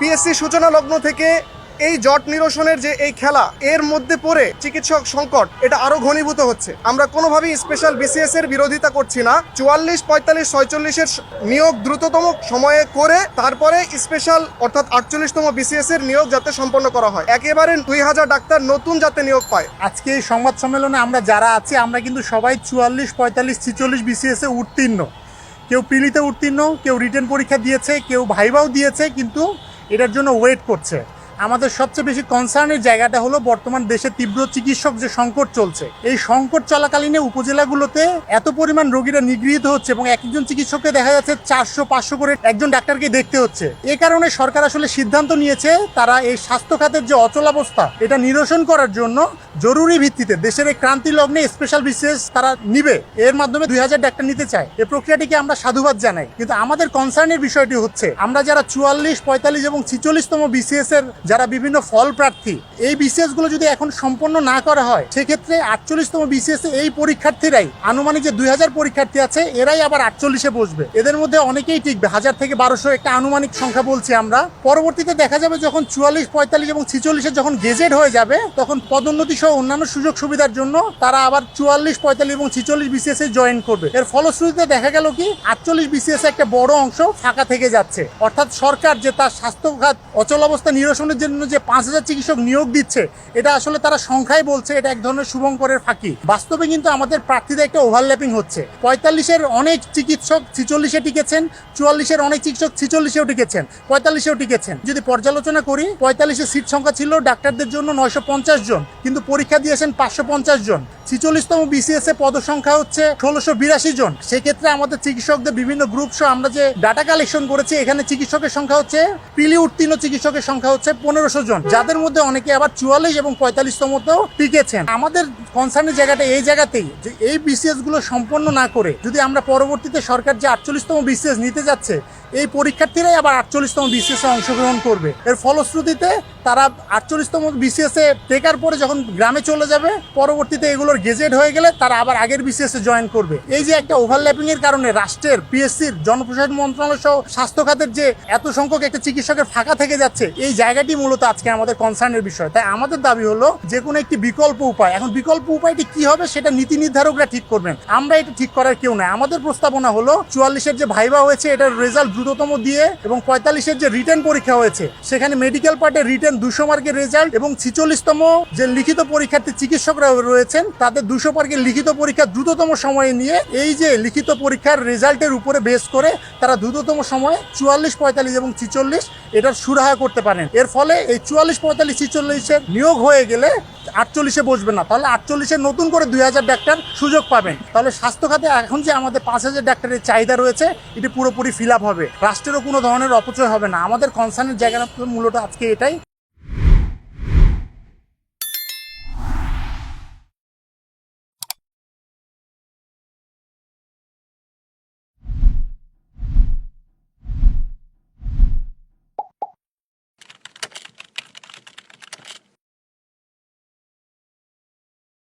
PSC সূচনা লগ্ন থেকে এই জট নিরসনের যে এই খেলা, এর মধ্যে পড়ে চিকিৎসক সংকট, এটা আরও ঘনীভূত হচ্ছে। আমরা কোনোভাবেই স্পেশাল বিসিএস এর বিরোধিতা করছি না। চুয়াল্লিশ, পঁয়তাল্লিশ, ছয়চল্লিশের নিয়োগ দ্রুততম সময়ে করে তারপরে স্পেশাল অর্থাৎ আটচল্লিশতম বিসিএস এর নিয়োগ যাতে সম্পন্ন করা হয়। একেবারে দুই হাজার ডাক্তার নতুন যাতে নিয়োগ পায়। আজকে এই সংবাদ সম্মেলনে আমরা যারা আছি, আমরা কিন্তু সবাই চুয়াল্লিশ, পঁয়তাল্লিশ, ছিচল্লিশ বিসিএস এ উত্তীর্ণ। কেউ পিলিতে উত্তীর্ণ, কেউ রিটেন পরীক্ষা দিয়েছে, কেউ ভাইবাও দিয়েছে, কিন্তু এটার জন্য ওয়েট করছে। আমাদের সবচেয়ে বেশি কনসার্নের জায়গাটা হলো বর্তমান দেশে তীব্র চিকিৎসক যে সংকট চলছে। এই সংকট চলাকালীনে উপজেলাগুলোতে এত পরিমাণ রোগীরা নিগৃহীত হচ্ছে এবং এক একজন চিকিৎসককে দেখা যাচ্ছে চারশো, পাঁচশো করে একজন ডাক্তারকে দেখতে হচ্ছে। এ কারণে সরকার আসলে সিদ্ধান্ত নিয়েছে তারা এই স্বাস্থ্য খাতের যে অচলাবস্থা এটা নিরসন করার জন্য জরুরি ভিত্তিতে দেশের এই ক্রান্তি লগ্নে স্পেশাল বিশেষ তারা নিবে। এর মাধ্যমে দুই হাজার ডাক্তার নিতে চায়। এই প্রক্রিয়াটিকে আমরা সাধুবাদ জানাই। কিন্তু আমাদের কনসার্নের বিষয়টি হচ্ছে, আমরা যারা চুয়াল্লিশ, পঁয়তাল্লিশ এবং ছিচল্লিশতম বিসিএস এর যারা বিভিন্ন ফল প্রার্থী, এই বিসিএসগুলো যদি এখন সম্পন্ন না করা হয়, সেক্ষেত্রে আটচল্লিশতম বিসিএস এই পরীক্ষার্থীরাই, আনুমানিক যে দুই হাজার পরীক্ষার্থী আছে, এরাই আবার আটচল্লিশে বসবে। এদের মধ্যে অনেকেই টিকবে, হাজার থেকে বারোশো একটা আনুমানিক সংখ্যা বলছি আমরা। পরবর্তীতে দেখা যাবে যখন চুয়াল্লিশ, পঁয়তাল্লিশ এবং ছিচল্লিশে যখন গেজেট হয়ে যাবে, তখন পদোন্নতি সহ অন্যান্য সুযোগ সুবিধার জন্য তারা আবার চুয়াল্লিশ, পঁয়তাল্লিশ এবং ছিচল্লিশ বিসিএস এ জয়েন করবে। এর ফলশ্রুতিতে দেখা গেল কি, আটচল্লিশ বিসিএস একটা বড় অংশ ফাঁকা থেকে যাচ্ছে। অর্থাৎ সরকার যে তার স্বাস্থ্য খাত অচল অবস্থা নিরসনের জন্য যে পাঁচ হাজার চিকিৎসক নিয়োগ দিচ্ছে, এটা আসলে তারা সংখ্যায় বলছে, এটা এক ধরনের শুভঙ্করের ফাঁকি। বাস্তবে কিন্তু আমাদের প্রার্থীদের একটা ওভারল্যাপিং হচ্ছে। পঁয়তাল্লিশের অনেক চিকিৎসক ছিচল্লিশে টিকেছেন, চুয়াল্লিশের অনেক চিকিৎসক ছিচল্লিশেও টিকেছেন, পঁয়তাল্লিশেও টিকেছেন। যদি পর্যালোচনা করি পঁয়তাল্লিশের সিট সংখ্যা ছিল ডাক্তারদের জন্য নয়শো পঞ্চাশ জন, কিন্তু পরীক্ষা দিয়েছেন পাঁচশো পঞ্চাশ জন। ছিচল্লিশতম বিসিএস এ পদ সংখ্যা হচ্ছে ষোলোশো বিরাশি জন। সেক্ষেত্রে আমাদের চিকিৎসকদের বিভিন্ন গ্রুপ সহ আমরা যে ডাটা কালেকশন করেছি, এখানে চিকিৎসকের সংখ্যা হচ্ছে পিলি উত্তীর্ণ চিকিৎসকের সংখ্যা হচ্ছে পনেরোশো জন। যাদের মধ্যে অনেকে আবার চুয়াল্লিশ এবং পঁয়তাল্লিশতমতেও টিকেছেন। আমাদের কনসার্নের জায়গাটা এই জায়গাতেই যে এই বিসিএসগুলো সম্পন্ন না করে যদি আমরা পরবর্তীতে সরকার যে আটচল্লিশতম বিসিএস নিতে যাচ্ছে, এই পরীক্ষার্থীরাই আবার আটচল্লিশতম বিসিএস এ অংশগ্রহণ করবে। এর ফলশ্রুতিতে তারা আটচল্লিশতম বিসিএস এ টেকার পরে যখন গ্রামে চলে যাবে, পরবর্তীতে এগুলোর গেজেট হয়ে গেলে তারা আবার আগের বিসিএস এ জয়েন করবে। এই যে একটা ওভারল্যাপিং এর কারণে রাষ্ট্রের পিএসসির জনপ্রশাসন মন্ত্রণালয় সহ স্বাস্থ্য খাতের যে এত সংখ্যক একটা চিকিৎসকের ফাঁকা থেকে যাচ্ছে, এই জায়গাটি মূলত আজকে আমাদের কনসার্নের বিষয়। তাই আমাদের দাবি হলো যে কোনো একটি বিকল্প উপায়। এখন বিকল্প উপায়টি কি হবে সেটা নীতি নির্ধারকরা ঠিক করবেন। আমরা এটা ঠিক করার কেউ নাই। আমাদের প্রস্তাবনা হলো চুয়াল্লিশের যে ভাইবা হয়েছে, এটার রেজাল্ট দ্রুততম দিয়ে এবং পঁয়তাল্লিশের যে রিটার্ন পরীক্ষা হয়েছে, সেখানে মেডিকেল পার্টের রিটার্ন দুশো মার্কের রেজাল্ট এবং ছিচল্লিশতম যে লিখিত পরীক্ষার্থী চিকিৎসকরা রয়েছেন, তাদের দুশো মার্কের লিখিত পরীক্ষা দ্রুততম সময়ে নিয়ে এই যে লিখিত পরীক্ষার রেজাল্টের উপরে বেস করে তারা দ্রুততম সময়ে চুয়াল্লিশ, পঁয়তাল্লিশ এবং ছিচল্লিশ এটার সুরাহা করতে পারেন। এর ফলে এই চুয়াল্লিশ, পঁয়তাল্লিশ, ছিচল্লিশের নিয়োগ হয়ে গেলে আটচল্লিশে বসবে না। তাহলে আটচল্লিশে নতুন করে দুই হাজার ডাক্তার সুযোগ পাবেন। তাহলে স্বাস্থ্য খাতে এখন যে আমাদের পাঁচ হাজার ডাক্তারের চাহিদা রয়েছে, এটি পুরোপুরি ফিল হবে। রাষ্ট্রেরও কোনো ধরনের অপচয় হবে না। আমাদের কনসার্নের জায়গা মূলত আজকে এটাই।